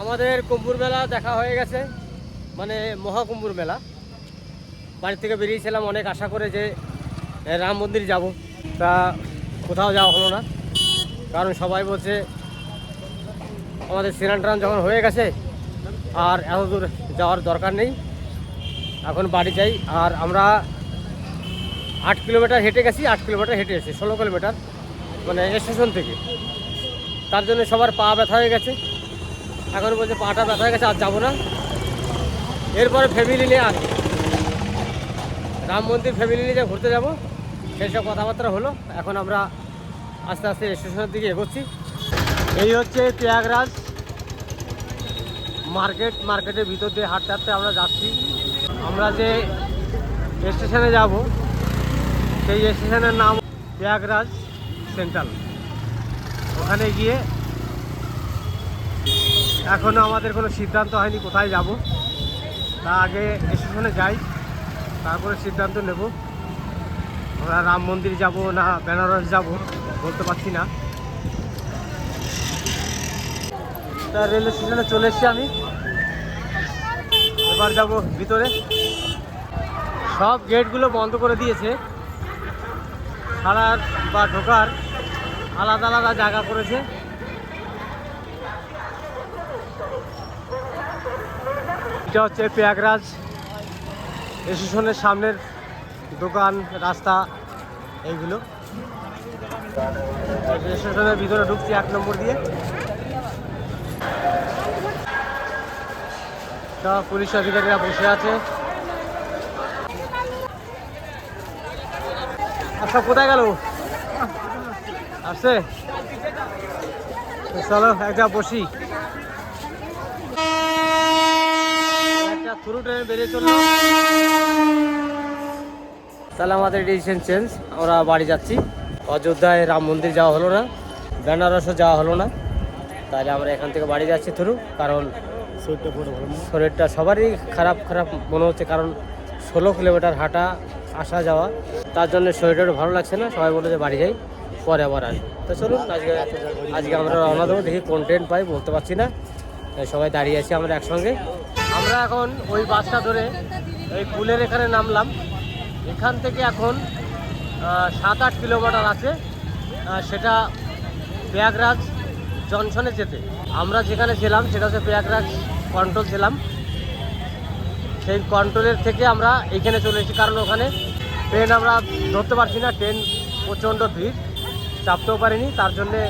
আমাদের কুম্ভুর মেলা দেখা হয়ে গেছে মানে মহাকুম্ভুর মেলা। বাড়ি থেকে বেরিয়েছিলাম, অনেক আশা করে যে রাম মন্দির যাব। তা কোথাও যাওয়া হলো না, কারণ সবাই বলছে, আমাদের স্নান টান যখন হয়ে গেছে, আর এত দূর যাওয়ার দরকার নেই। এখন বাড়ি যাই, আর আমরা আট কিলোমিটার হেঁটে গেছি, আট কিলোমিটার হেঁটে এসেছি, ষোলো কিলোমিটার মানে স্টেশন থেকে। তার জন্য সবার পা ব্যথা হয়ে গেছে। এখন বলছে, পাটা ব্যথা হয়ে গেছে, আর যাব না। এরপরে ফ্যামিলি নিয়ে আসব রাম মন্দির ফ্যামিলি নিয়ে ঘুরতে যাব, সেই সব কথাবার্তা হলো। এখন আমরা আস্তে আস্তে স্টেশনের দিকে এগোচ্ছি। এই হচ্ছে প্রয়াগরাজ মার্কেট, মার্কেটের ভিতর দিয়ে হাঁটতে হাঁটতে আমরা যাচ্ছি। আমরা যে স্টেশনে যাব, সেই স্টেশনের নাম প্রয়াগরাজ সেন্ট্রাল ওখানে গিয়ে এখনও আমাদের কোনো সিদ্ধান্ত হয়নি কোথায় যাব। তা আগে স্টেশনে যাই, তারপরে সিদ্ধান্ত নেব। আমরা রাম মন্দির যাব না বেনারস যাব বলতে পারছি না। তা রেল স্টেশনে চলে এসেছি আমি। এবার যাব ভিতরে। সব গেটগুলো বন্ধ করে দিয়েছে। ছাড়ার বা ঢোকার আলাদা আলাদা জায়গা করেছে। এটা হচ্ছে প্রয়াগরাজ। স্টেশনের সামনের দোকান, রাস্তা, এইগুলো। স্টেশনের ভিতরে ঢুকছি এক নম্বর দিয়ে। সব পুলিশ অধিকারীরা বসে আছে। আচ্ছা কোথায় গেল? আসছে? তো চলো, একটা বসি একটা থ্রু ট্রেনে বেরিয়ে চলল তাহলে আমাদের ডিসিশন চেঞ্জ আমরা বাড়ি যাচ্ছি। অযোধ্যায় রাম মন্দির যাওয়া হলো না বেনারসও যাওয়া হলো না। তাহলে আমরা এখান থেকে বাড়ি যাচ্ছি থ্রু কারণ শরীরটা সবারই খারাপ খারাপ মনে হচ্ছে কারণ ষোলো কিলোমিটার হাঁটা আসা যাওয়া তার জন্য শরীরটা ভালো লাগছে না সবাই বলে যে বাড়ি যাই পরে আবার আসব। তো চলুন আজকে আজকে আমরা রওনা দেবো দেখি কন্টেন্ট পাই বলতে পারছি না। সবাই দাঁড়িয়ে আছি আমরা একসঙ্গে। আমরা এখন ওই বাসটা ধরে ওই পুলের এখানে নামলাম। এখান থেকে এখন সাত আট কিলোমিটার আছে সেটা প্রয়াগরাজ জনসনে যেতে। আমরা যেখানে ছিলাম সেটা হচ্ছে প্রয়াগরাজ কন্ট্রোল ছিলাম। সেই কন্ট্রোলের থেকে আমরা এখানে চলে এসেছি, কারণ ওখানে ট্রেন আমরা ধরতে পারছি না, ট্রেন প্রচণ্ড ভিড়, চাপতেও পারিনি, তার জন্যে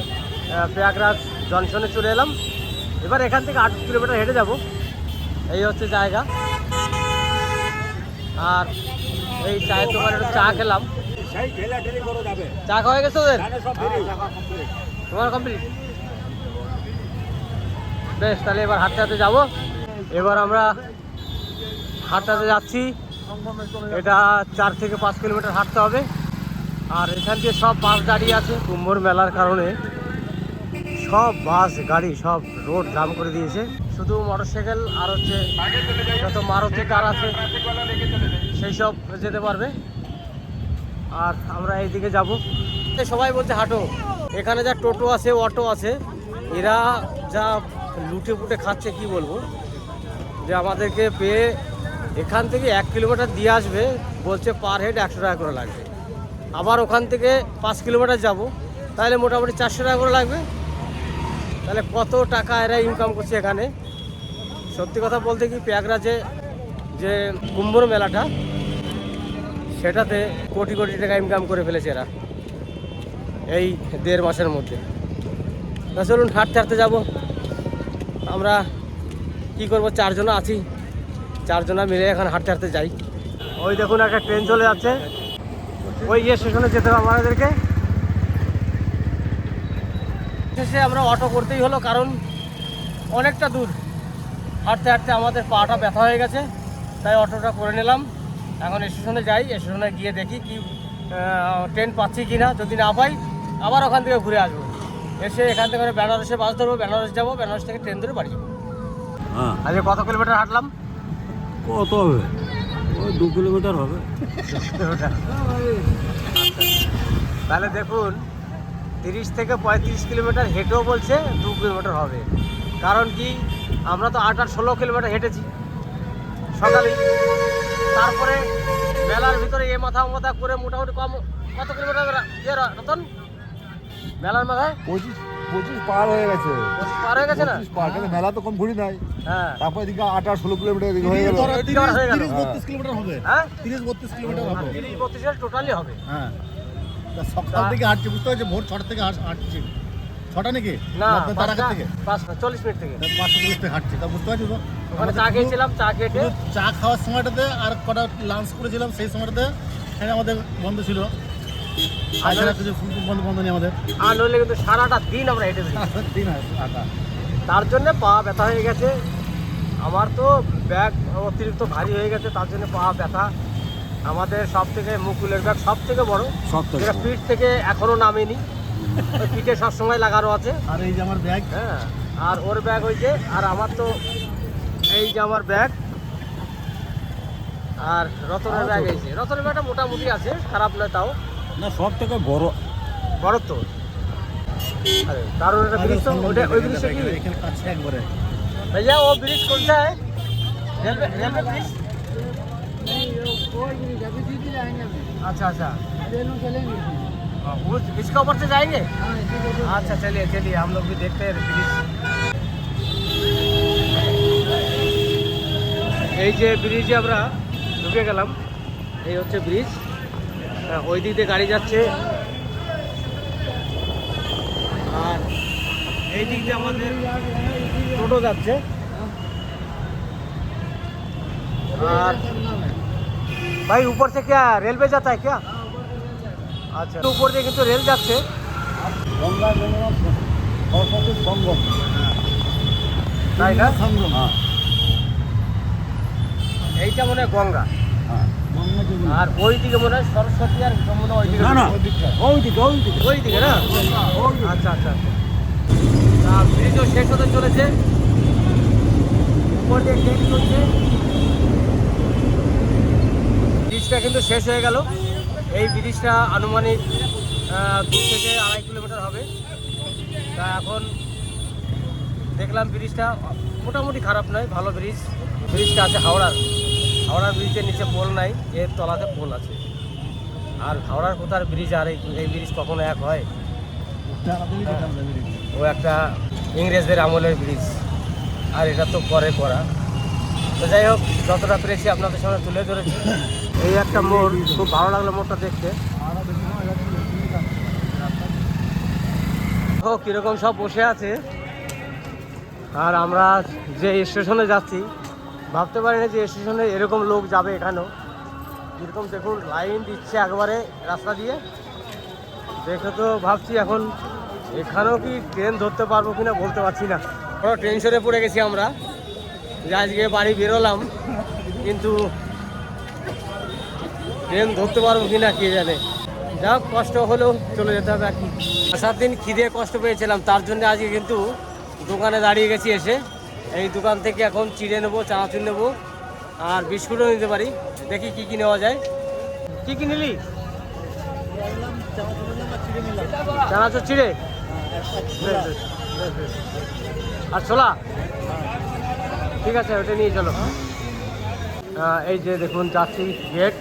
প্রয়াগরাজ জংশনে চলে এলাম। এবার এখান থেকে আট কিলোমিটার হেঁটে যাব। এই হচ্ছে জায়গা। আর এই চায়ের দোকানে একটু চা খেলাম। চা খাওয়া গেছে ওদের। তোমার কমপ্লিট বেশ, তাহলে এবার হাঁটতে যাব। এবার আমরা হাঁটতে যাচ্ছি। এটা চার থেকে পাঁচ কিলোমিটার হাঁটতে হবে। আর এখান দিয়ে সব বাস দাঁড়িয়ে আছে। কুম্ভর মেলার কারণে। সব বাস, গাড়ি, সব রোড জাম করে দিয়েছে। শুধু মোটরসাইকেল আর হচ্ছে যত মারুতি কার আছে, সেই সব যেতে পারবে। আর আমরা এই এইদিকে যাব। সবাই বলছে, হাঁটো। এখানে যা টোটো আছে, অটো আছে, এরা যা লুটে পুটে খাচ্ছে, কি বলব? যে আমাদেরকে পেয়ে এখান থেকে এক কিলোমিটার দিয়ে আসবে, বলছে পার হেড একশো টাকা করে লাগবে। আবার ওখান থেকে পাঁচ কিলোমিটার যাব, তাহলে মোটামুটি চারশো টাকা করে লাগবে। তাহলে কত টাকা এরা ইনকাম করছে এখানে? সত্যি কথা বলতে কি প্রয়াগরাজে যে কুম্ভর মেলাটা, সেটাতে কোটি কোটি টাকা ইনকাম করে ফেলেছে এরা এই দেড় মাসের মধ্যে। তা চলুন, হাঁটতে হাঁটতে যাব। আমরা কি করব? চারজন আছি। চারজনা মিলে এখন হাঁটতে হাঁটতে যাই। ওই দেখুন, একটা ট্রেন চলে যাচ্ছে। ওই ইয়ে স্টেশনে যেতে হবে আমাদেরকে। শেষে আমরা অটো করতেই হলো কারণ অনেকটা দূর। হাঁটতে হাঁটতে আমাদের পাটা ব্যথা হয়ে গেছে তাই অটোটা করে নিলাম। এখন স্টেশনে যাই স্টেশনে গিয়ে দেখি কি ট্রেন পাচ্ছি কি না যদি না পাই আবার ওখান থেকে ঘুরে আসব। এসে এখান থেকে বেনারসে বাস ধরবো বেনারস যাব বেনারস থেকে ট্রেন ধরে বাড়ি যাব। হ্যাঁ। আজকে কত কিলোমিটার হাঁটলাম? কত হবে? ওই দু কিলোমিটার হবে। তাহলে দেখুন তিরিশ থেকে পঁয়ত্রিশ কিলোমিটার হেঁটেও বলছে দু কিলোমিটার হবে। কারণ কি? আমরা তো আট আট ষোলো কিলোমিটার হেঁটেছি। সকালে। তারপরে মেলার ভিতরে এ মাথা ও মাথা করে মোটামুটি কম কত কিলোমিটার ইয়ে রতন? মেলার মাথায়? পঁচিশ পঁচিশ পার হয়ে গেছে। পঁচিশ পার হয়ে গেছে না? পার কিন্তু মেলা তো কম ঘুরি নাই। হ্যাঁ। তারপর এদিকে আট আর ষোলো কিলোমিটার এদিকে হয়ে গেল। হ্যাঁ। বত্রিশ কিলোমিটার হবে। হ্যাঁ। তিরিশ বত্রিশ কিলোমিটার হবে। তিরিশ বত্রিশ টোটালি হবে। হ্যাঁ। সকাল থেকে হাঁটছি বুঝতে পারছি? ভোর ছটা থেকে হাঁট- হাঁটছি। ছটা নাকি? না তার পাঁচটা থেকে। পাঁচটা চল্লিশ মিনিট থেকে। পাঁচটা চল্লিশ থেকে হাঁটছি তা বুঝতে পারছি তো? ওখানে চা খেয়েছিলাম চা শুধু চা খাওয়ার সময়টাতে আর কটা লাঞ্চ করেছিলাম সেই সময়টাতে এখানে আমাদের বন্ধ ছিল। ছাড়া কিছু বন্ধ বন্ধ নেই আমাদের। আর নইলে কিন্তু সারাটা দিন আমরা হেঁটে দিন আটা। তার জন্য পা ব্যথা হয়ে গেছে। আমার তো ব্যাগ অতিরিক্ত ভারী হয়ে গেছে তার জন্য পা ব্যথা। আমাদের সব থেকে মুকুলের ব্যাগ সব থেকে বড় সব থেকে পিঠ থেকে এখনও নামেনি। পিঠে সবসময় লাগানো আছে। আর এই যে আমার ব্যাগ। হ্যাঁ আর ওর ব্যাগ হয়েছে আর আমার তো এই যে আমার ব্যাগ। আর রতনের ব্যাগ হয়েছে রতনের ব্যাগটা মোটামুটি আছে খারাপ নয় তাও। না সব থেকে বড়। বড় তো। কারণ এটা ব্রিজ তো ওটা ওই ব্রিজটা কি? ভাইয়া ও ব্রিজ কোনটা রেলওয়ে রেলওয়ে ব্রিজ? अच्छा अच्छा हाँ, वो इसके ऊपर से जाएंगे अच्छा चलिए चलिए हम लोग भी देखते हैं ब्रिज এই যে ব্রিজে আমরা ঢুকে গেলাম এই হচ্ছে ব্রিজ ওই দিক দিয়ে গাড়ি যাচ্ছে আর এই দিক দিয়ে আমাদের টোটো যাচ্ছে और भाई ऊपर से क्या रेलवे जाता है क्या আচ্ছা উপর দিয়ে কিন্তু রেল যাচ্ছে গঙ্গা যমুনা সরস্বতীর সঙ্গম তাই না সংগ্রাম হ্যাঁ এইটা মনে হয় গঙ্গা হ্যাঁ গঙ্গা যমুনা আর ওই দিকে মনে হয় সরস্বতী আর যমুনা ওই দিকে না না ওই দিকটা। ওই দিকে ওই দিকে ওই দিকে না আচ্ছা আচ্ছা আচ্ছা তা ব্রিজও শেষ হতে চলেছে উপর দিয়ে ট্রেন চলছে ব্রিজটা কিন্তু শেষ হয়ে গেল। এই ব্রিজটা আনুমানিক দু থেকে আড়াই কিলোমিটার হবে। তা এখন দেখলাম ব্রিজটা মোটামুটি খারাপ নয়, ভালো ব্রিজ। ব্রিজটা আছে হাওড়ার। হাওড়ার ব্রিজের নিচে পোল নাই, এর তলাতে পোল আছে। আর হাওড়ার কোথার ব্রিজ, আর এই ব্রিজ কখনো এক হয়। ও একটা ইংরেজদের আমলের ব্রিজ। আর এটা তো পরে করা। তো যাই হোক, যতটা পেরেছি আপনাদের সামনে তুলে ধরেছি। এই একটা মোড়, খুব ভালো লাগল মোড়টা দেখতে। ও কীরকম সব বসে আছে। আর আমরা যে স্টেশনে যাচ্ছি, ভাবতে পারি না যে স্টেশনে এরকম লোক যাবে এখানেও। যেরকম দেখুন লাইন দিচ্ছে একবারে রাস্তা দিয়ে। দেখে তো ভাবছি এখন এখানেও কি ট্রেন ধরতে পারব কিনা বলতে পারছি না। বড় টেনশনে পড়ে গেছি আমরা। যে আজকে বাড়ি বেরোলাম, কিন্তু ট্রেন ধরতে পারব কিনা কে জানে। যাক, কষ্ট হলেও চলে যেতে হবে আর কি আসার দিন খিদে, কষ্ট পেয়েছিলাম, তার জন্য আজকে কিন্তু দোকানে দাঁড়িয়ে গেছি এসে। এই দোকান থেকে এখন চিড়ে নেব, চানাচুর নেব, আর বিস্কুটও নিতে পারি। দেখি কি কি নেওয়া যায়। কি কি নিলি? চানাচুর, চিড়ে। আর ছোলা? ঠিক আছে, ওটা নিয়ে চলো। এই যে দেখুন, যাচ্ছি গেট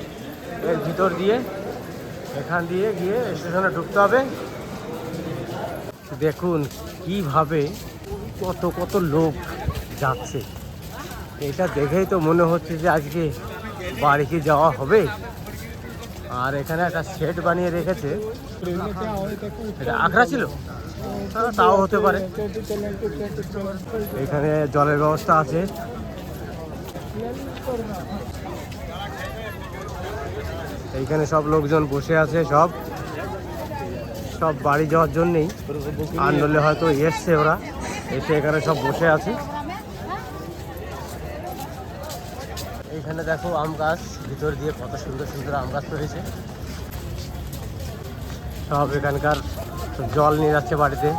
এর ভিতর দিয়ে, এখান দিয়ে গিয়ে স্টেশনে ঢুকতে হবে। দেখুন কীভাবে কত কত লোক যাচ্ছে। এটা দেখেই তো মনে হচ্ছে যে আজকে বাড়ি কি যাওয়া হবে। আর এখানে একটা সেট বানিয়ে রেখেছে। এটা ছিল? তাও হতে পারে। এখানে জলের ব্যবস্থা আছে। এইখানে সব লোকজন বসে আছে, সব। সব বাড়ি যাওয়ার জন্যেই। নলে হয়তো এসছে ওরা। এসে এখানে সব বসে আছে। এইখানে দেখো আম গাছ, ভিতর দিয়ে কত সুন্দর সুন্দর আম গাছ রয়েছে সব এখানকার জল নিয়ে যাচ্ছে বাড়িতে।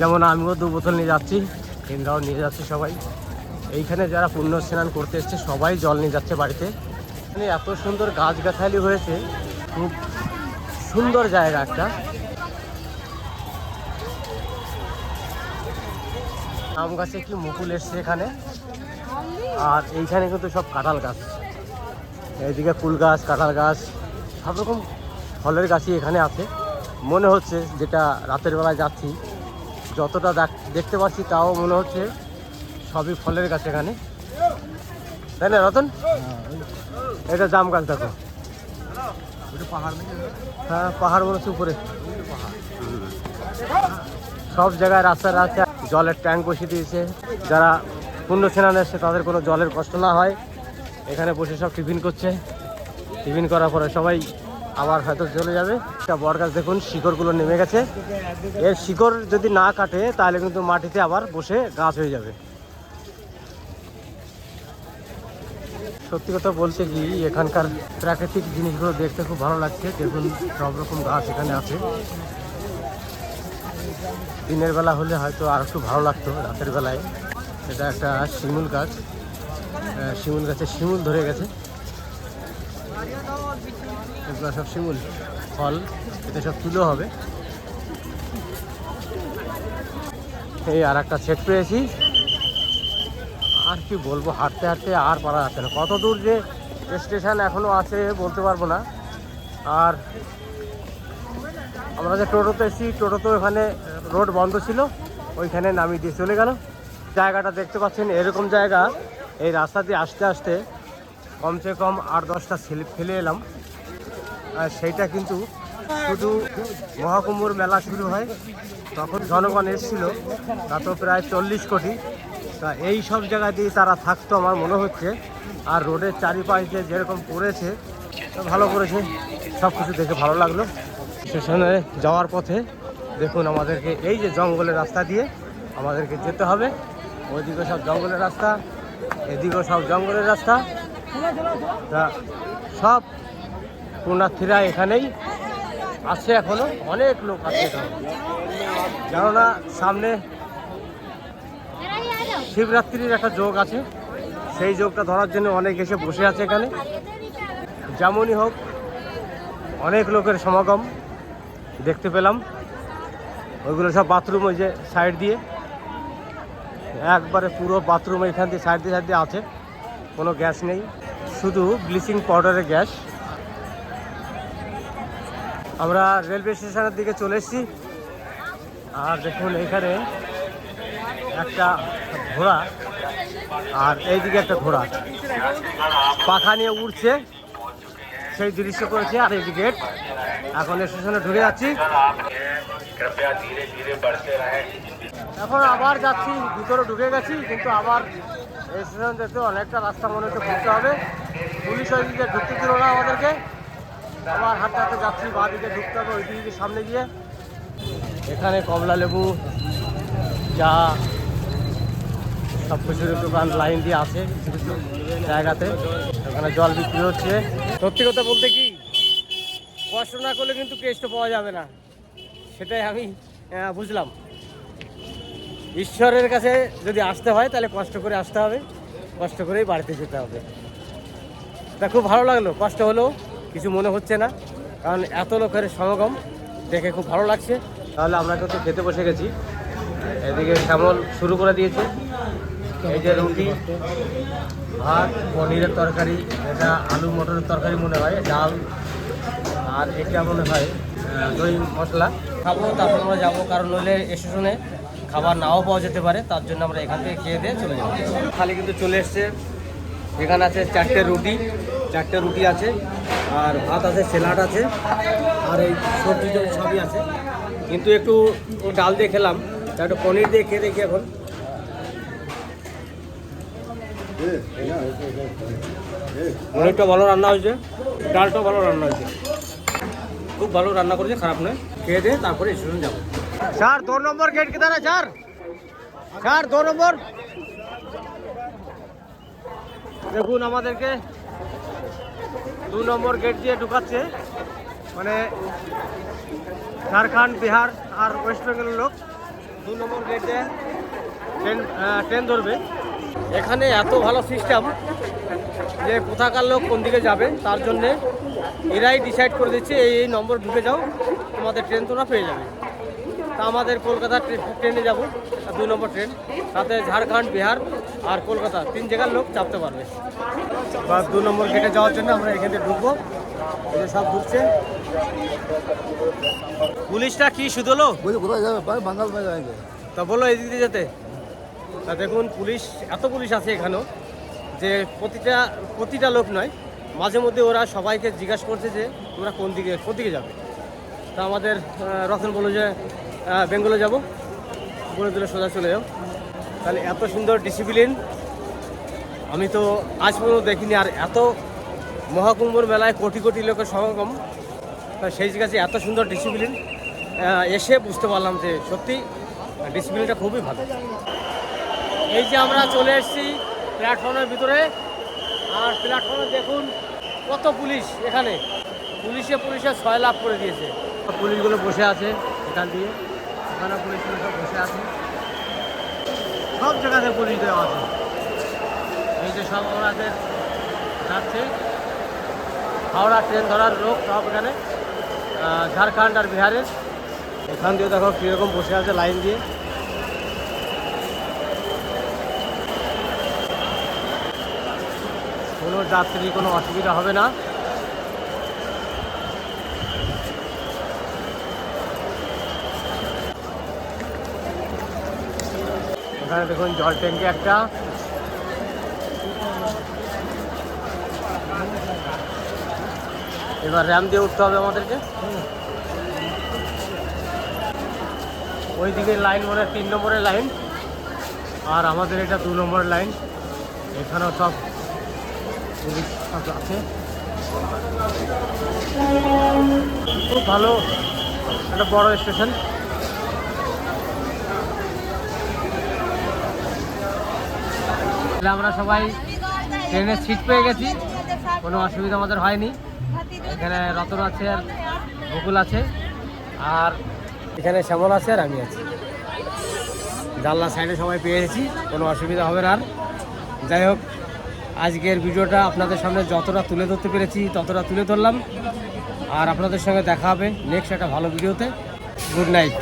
যেমন আমিও দু বোতল নিয়ে যাচ্ছি ইন্দ্রাও নিয়ে যাচ্ছে সবাই। এইখানে যারা পুণ্য স্নান করতে এসছে, সবাই জল নিয়ে যাচ্ছে বাড়িতে। এখানে এত সুন্দর গাছ গাছগাছালি হয়েছে। খুব সুন্দর জায়গা একটা। আম গাছে কি মুকুল এসছে এখানে? আর এইখানে কিন্তু সব কাঁঠাল গাছ। এইদিকে কুল গাছ, কাঁঠাল গাছ, সব রকম ফলের গাছই এখানে আছে। মনে হচ্ছে যেটা রাতের বেলায় যাচ্ছি, যতটা দেখ- দেখতে পাচ্ছি তাও মনে হচ্ছে সবই ফলের গাছ এখানে। তাই না, রতন? এটা জাম গাছ দেখো। হ্যাঁ পাহাড় মনে হচ্ছে উপরে। সব জায়গায় রাস্তায় রাস্তায় জলের ট্যাঙ্ক বসিয়ে দিয়েছে। যারা পুণ্য স্নানে এসছে তাদের কোনো জলের কষ্ট না হয়। এখানে বসে সব টিফিন করছে। টিফিন করার পরে সবাই আবার হয়তো চলে যাবে। একটা বট গাছ দেখুন শিকড়গুলো নেমে গেছে। এর শিকড় যদি না কাটে তাহলে কিন্তু মাটিতে আবার বসে গাছ হয়ে যাবে। সত্যি কথা বলতে কি, এখানকার প্রাকৃতিক জিনিসগুলো দেখতে খুব ভালো লাগছে। দেখুন, সব রকম গাছ এখানে আছে। দিনের বেলা হলে হয়তো আর একটু ভালো লাগতো, রাতের বেলায়। এটা একটা শিমুল গাছ। শিমুল গাছে শিমুল ধরে গেছে। এগুলো সব শিমুল, ফল, এতে সব তুলো হবে। এই আর একটা সেট পেয়েছি। আর কি বলব, হাঁটতে হাঁটতে আর পারা যাচ্ছে না। কত দূর যে স্টেশন এখনও আছে বলতে পারব না। আর আমরা যে টোটোতে এসেছি টোটোতে ওখানে রোড বন্ধ ছিল, ওইখানে নামিয়ে দিয়ে চলে গেল। জায়গাটা দেখতে পাচ্ছেন, এরকম জায়গা। এই রাস্তা দিয়ে আসতে আসতে কমসে কম আট দশটা স্লিপ ফেলে এলাম। আর সেইটা কিন্তু শুধু মহাকুম্ভর মেলা শুরু হয়, তখন জনগণ এসেছিল, তা তো প্রায় চল্লিশ কোটি। তা এই সব জায়গা দিয়ে তারা থাকতো আমার মনে হচ্ছে। আর রোডের চারিপাশ দিয়ে যেরকম করেছে ভালো করেছে। সব কিছু দেখে ভালো লাগল। স্টেশনে যাওয়ার পথে দেখুন আমাদেরকে এই যে জঙ্গলের রাস্তা দিয়ে আমাদেরকে যেতে হবে। ওইদিকে সব জঙ্গলের রাস্তা, এদিকেও সব জঙ্গলের রাস্তা। তা সব পুণ্যার্থীরা এখানেই আছে এখনও, অনেক লোক আছে কেননা সামনে শিবরাত্রির একটা যোগ আছে। সেই যোগটা ধরার জন্য অনেক এসে বসে আছে এখানে। যেমনই হোক, অনেক লোকের সমাগম দেখতে পেলাম। ওইগুলো সব বাথরুম ওই যে সাইড দিয়ে। একবারে পুরো বাথরুম এখান দিয়ে সাইড দিয়ে সাইড দিয়ে আছে। কোনো গ্যাস নেই। শুধু ব্লিচিং পাউডারের গ্যাস আমরা রেলওয়ে স্টেশনের দিকে চলে এসেছি। আর দেখুন, এখানে একটা ঘোড়া। আর এইদিকে একটা ঘোড়া। পাখা নিয়ে উড়ছে। সেই দৃশ্য করেছে আর এই গেট এখন স্টেশনে ঢুকে যাচ্ছি। এখন আবার যাচ্ছি, ভিতরে ঢুকে গেছি, কিন্তু আবার স্টেশন যেতে অনেকটা রাস্তা মনে হচ্ছে ঘুরতে হবে। পুলিশ ওই দিকে ঢুকতে দিল না আমাদেরকে। আবার হাঁটতে হাঁটতে যাচ্ছি, বা দিকে ঢুকতে হবে, ওই দিকে সামনে গিয়ে। এখানে কমলা লেবু চা সব কিছুর দোকান লাইন দিয়ে আছে কিছু কিছু জায়গাতে। ওখানে জল বিক্রি হচ্ছে। সত্যি কথা বলতে কি, কষ্ট না করলে কিন্তু কেসটা পাওয়া যাবে না। সেটাই আমি বুঝলাম। ঈশ্বরের কাছে যদি আসতে হয়, তাহলে কষ্ট করে আসতে হবে। কষ্ট করেই বাড়িতে যেতে হবে। তা খুব ভালো লাগল। কষ্ট হলেও কিছু মনে হচ্ছে না। কারণ এত লোকের সমাগম দেখে খুব ভালো লাগছে। তাহলে আমরা কিন্তু খেতে বসে গেছি। এদিকে শ্যামল শুরু করে দিয়েছে। এই যে রুটি, ভাত, পনিরের তরকারি, এটা আলু মটরের তরকারি মনে হয়, ডাল, আর এটা মনে হয় দই মশলা। খাব, তারপর আমরা যাব, কারণ নইলে স্টেশনে খাবার নাও পাওয়া যেতে পারে, তার জন্য আমরা এখান থেকে খেয়ে দিয়ে চলে যাব। খালি কিন্তু চলে এসছে, এখানে আছে চারটে রুটি চারটে রুটি আছে, আর ভাত আছে, স্যালাড আছে, আর এই সবজি সবই আছে। কিন্তু একটু ডাল দিয়ে খেলাম একটু পনির দিয়ে খেয়ে দেখি এখন। পনিরটা ভালো রান্না হয়েছে, ডালটাও ভালো রান্না হয়েছে। খুব ভালো রান্না করেছে, খারাপ নয়। খেয়ে দিয়ে তারপরে স্টেশন যাব। স্যার দু নম্বর গেট কিধার है স্যার? স্যার দু নম্বর। দেখুন আমাদেরকে দু নম্বর গেট দিয়ে ঢুকাচ্ছে। মানে ঝাড়খণ্ড, বিহার আর ওয়েস্ট বেঙ্গলের লোক। দু নম্বর গেট দিয়ে ট্রেন ট্রেন ধরবে। এখানে এত ভালো সিস্টেম যে কোথাকার লোক কোন দিকে যাবে তার জন্যে এরাই ডিসাইড করে দিচ্ছে এই এই নম্বর ঢুকে যাও তোমাদের ট্রেন তোমরা পেয়ে যাবে। তা আমাদের কলকাতা ট্রেনে যাব দুই নম্বর ট্রেন তাতে ঝাড়খণ্ড বিহার আর কলকাতা তিন জায়গার লোক চাপতে পারবে। বা দু নম্বর গেটে যাওয়ার জন্য আমরা এখান থেকে ঢুকবো এখানে সব ঢুকছে। পুলিশটা কি শুধু বাঙাল তা বলো এই দিকে যেতে। তা দেখুন, পুলিশ, এত পুলিশ আছে এখানেও যে প্রতিটা প্রতিটা লোক নয়, মাঝে মধ্যে ওরা সবাইকে জিজ্ঞাসা করছে যে তোমরা কোন দিকে কোন দিকে যাবে। তা আমাদের রতন বলল যে বেঙ্গলে যাব। বলে দিলে, সোজা চলে যাও। তাহলে এত সুন্দর ডিসিপ্লিন আমি তো আজ পর্যন্ত দেখিনি। আর এত মহাকুম্ভর মেলায় কোটি কোটি লোকের সমাগম, তা সেই কাছে এত সুন্দর ডিসিপ্লিন এসে বুঝতে পারলাম যে সত্যি ডিসিপ্লিনটা খুবই ভালো। এই যে আমরা চলে এসেছি প্ল্যাটফর্মের ভিতরে। আর প্ল্যাটফর্মে দেখুন কত পুলিশ এখানে। পুলিশে পুলিশে ছয় লাভ করে দিয়েছে। পুলিশগুলো বসে আছে এখান দিয়ে। এখানে পুলিশগুলো সব বসে আছে। সব জায়গাতে পুলিশ দেওয়া আছে। এই যে সব ওনাদের যাচ্ছে। হাওড়া ট্রেন ধরার লোক সব এখানে। ঝাড়খণ্ড আর বিহারের। এখান দিয়ে দেখো কীরকম বসে আছে লাইন দিয়ে। কোনো যাত্রী, কোনো অসুবিধা হবে না। এখানে দেখুন জল ট্যাঙ্কি একটা। এবার র্যাম দিয়ে উঠতে হবে আমাদেরকে। ওইদিকে লাইন মানে তিন নম্বরের লাইন, আর আমাদের এটা দু নম্বরের লাইন। এখানেও সব আছে খুব ভালো, একটা বড় স্টেশন আমরা সবাই ট্রেনের সিট পেয়ে গেছি। কোনো অসুবিধা আমাদের হয়নি। এখানে রতন আছে আর বকুল আছে। আর এখানে শ্যামল আছে আর আমি আছি। জানলা সাইডে সবাই পেয়ে গেছি। কোনো অসুবিধা হবে না আর। যাই হোক আজকের ভিডিওটা আপনাদের সামনে যতটা তুলে ধরতে পেরেছি, ততটা তুলে ধরলাম। আর আপনাদের সঙ্গে দেখা হবে নেক্সট একটা ভালো ভিডিওতে। Good night.